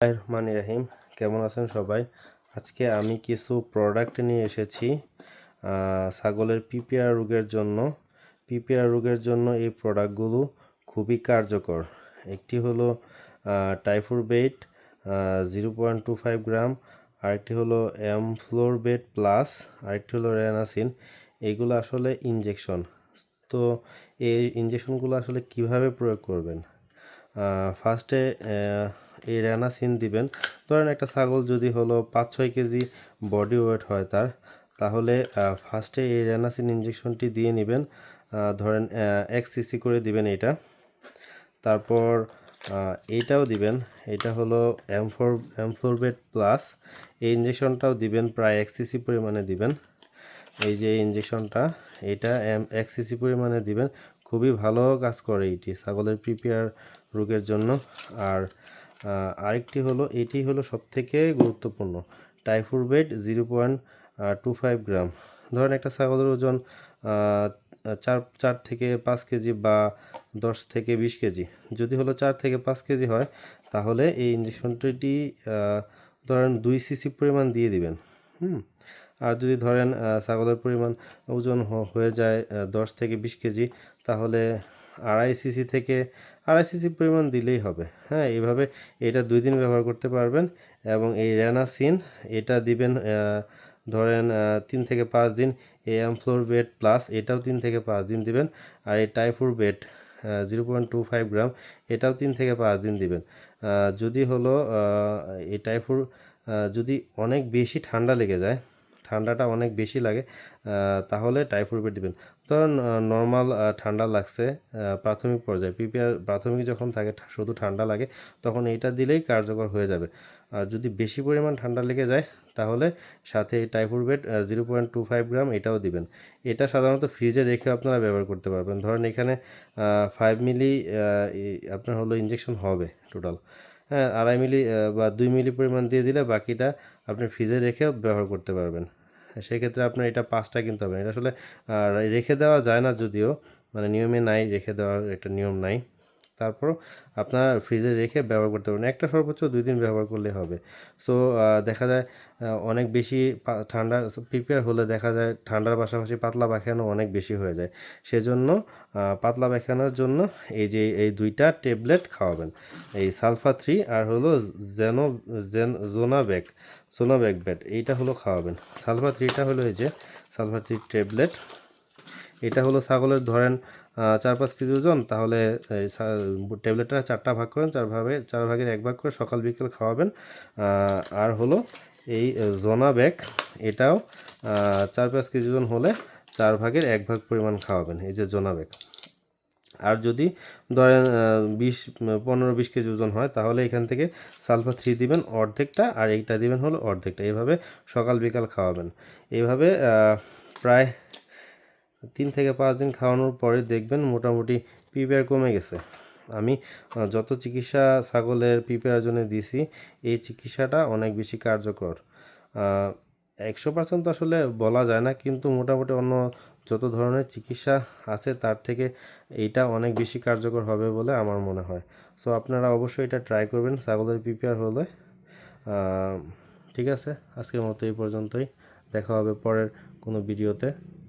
রহমান রাহিম, কেমন আছেন সবাই? আজকে আমি কিছু প্রোডাক্ট নিয়ে এসেছি ছাগলের পিপিআর রোগের জন্য। পিপিআর রোগের জন্য এই প্রোডাক্টগুলো খুবই কার্যকর। একটি হলো টাইফোরবেট zero point two five gram আরেকটি হলো এমফ্লোরবেট প্লাস আরেকটি হলো রেনাসিন এগুলো আসলে ইনজেকশন তো এই ইনজেকশনগুলো আসলে কীভাবে প্রয়োগ করবেন? ফার্স্টে এই র্যানাসিন দিবেন। ধরেন একটা ছাগল যদি হলো পাঁচ ছয় কেজি বডি ওয়েট হয় তার, তাহলে ফার্স্টে এই র্যানাসিন ইঞ্জেকশনটি দিয়ে নেবেন। ধরেন এক সিসি করে দিবেন এটা। তারপর এইটাও দিবেন। এটা হলো এমফোর এমফোরবেট প্লাস এই ইঞ্জেকশনটাও দিবেন, প্রায় এক সিসি পরিমাণে দিবেন। এই যে ইঞ্জেকশনটা এটা এক সিসি পরিমাণে দিবেন। খুবই ভালো কাজ করে এটি ছাগলের প্রিপেয়ার রোগের জন্য। আর আরেকটি হলো, এটি হলো সবথেকে গুরুত্বপূর্ণ। টাইফুর bed zero point two five gram ধরেন একটা ছাগলের ওজন চার চার থেকে পাঁচ কেজি বা দশ থেকে বিশ কেজি। যদি হলো চার থেকে পাঁচ কেজি হয়, তাহলে এই ইঞ্জেকশনটি ধরেন দুই সিসি পরিমাণ দিয়ে দিবেন। হুম? আর যদি ধরেন ছাগলের পরিমাণ ওজন হয়ে যায় দশ থেকে বিশ কেজি, তাহলে আড়াই সিসি থেকে আড়াই সিসি পরিমাণ দিলেই হবে। হ্যাঁ এইভাবে এটা দুই দিন ব্যবহার করতে পারবেন এবং এই র্যানাসিন এটা দিবেন ধরেন তিন থেকে পাঁচ দিন এই অ্যামফ্লোর বেড প্লাস, এটাও তিন থেকে পাঁচ দিন দিবেন। আর এই টাইফুর bed zero point two five gram, এটাও তিন থেকে পাঁচ দিন দিবেন। যদি হলো এই টাইফুর যদি অনেক বেশি ঠান্ডা লেগে যায় ঠান্ডাটা অনেক বেশি লাগে তাহলে টাইফয়েড দিবেন। ধরুন নর্মাল ঠান্ডা লাগছে প্রাথমিক পর্যায়ে প্রিপেয়ার প্রাথমিক যখন থাকে শুধু ঠান্ডা লাগে, তখন এইটা দিলেই কার্যকর হয়ে যাবে। আর যদি বেশি পরিমাণ ঠান্ডা লেগে যায়, তাহলে সাথে টাইফোরবেট zero point two five gram এটাও দিবেন। এটা সাধারণত ফ্রিজে রেখে আপনারা ব্যবহার করতে পারবেন। ধরেন, এখানে ফাইভ মিলি আপনার হলো ইঞ্জেকশন হবে টোটাল আড়াই মিলি বা দুই মিলি পরিমাণ দিয়ে দিলে বাকিটা আপনি ফ্রিজে রেখেও ব্যবহার করতে পারবেন। সেক্ষেত্রে আপনার এটা পাঁচটা কিনতে হবে। এটা আসলে রেখে দেওয়া যায় না যদিও মানে নিয়মে নাই, রেখে দেওয়ার একটা নিয়ম নাই। তারপর আপনার ফ্রিজে রেখে ব্যবহার করতে পারবেন। একটা সর্বোচ্চ দুই দিন ব্যবহার করলে হবে। সো দেখা যায় অনেক বেশি পা- ঠান্ডা প্রিপেয়ার হলে দেখা যায় ঠান্ডার পাশাপাশি পাতলা পায়খানা অনেক বেশি হয়ে যায়। সেজন্য পাতলা পায়খানার জন্য এই যে, এই দুইটা ট্যাবলেট খাওয়াবেন। এই সালফা থ্রি আর হলো জেনো জেন জোনাব্যাক জোনাব্যাক ব্যাট এইটা হলো খাওয়াবেন। সালফা থ্রিটা হলো এই যে সালফা থ্রি ট্যাবলেট এটা হলো ছাগলের ধরেন চার পাঁচ কেজি ওজন, তাহলে ট্যাবলেটটা চারটা ভাগ করেন, চার ভাগে, চার ভাগের এক ভাগ করে সকাল বিকেল খাওয়াবেন। আর হলো এই জোনা ব্যাগ, এটাও চার পাঁচ কেজি ওজন হলে চার ভাগের এক ভাগ পরিমাণ খাওয়াবেন, এই যে জোনা ব্যাগ। আর যদি ধরেন বিশ, পনেরো, বিশ কেজি ওজন হয়, তাহলে এখান থেকে সালফা থ্রি দিবেন অর্ধেকটা, আর এইটা দিবেন হলো অর্ধেকটা এইভাবে সকাল বিকাল খাওয়াবেন। এইভাবে প্রায় তিন থেকে পাঁচ দিন খাওয়ানোর পরে দেখবেন মোটামুটি পিপিআর কমে গেছে। আমি যত চিকিৎসা ছাগলের পিপিআর জন্য দিছি, এই চিকিৎসাটা অনেক বেশি কার্যকর। একশো পার্সেন্ট তো আসলে বলা যায় না, কিন্তু মোটামুটি অন্য যত ধরনের চিকিৎসা আছে তার থেকে এইটা অনেক বেশি কার্যকর হবে বলে আমার মনে হয়। সো আপনারা অবশ্যই এটা ট্রাই করবেন ছাগলের পিপিআর হলে। ঠিক আছে, আজকের মতো এই পর্যন্তই। দেখা হবে পরের কোনো ভিডিওতে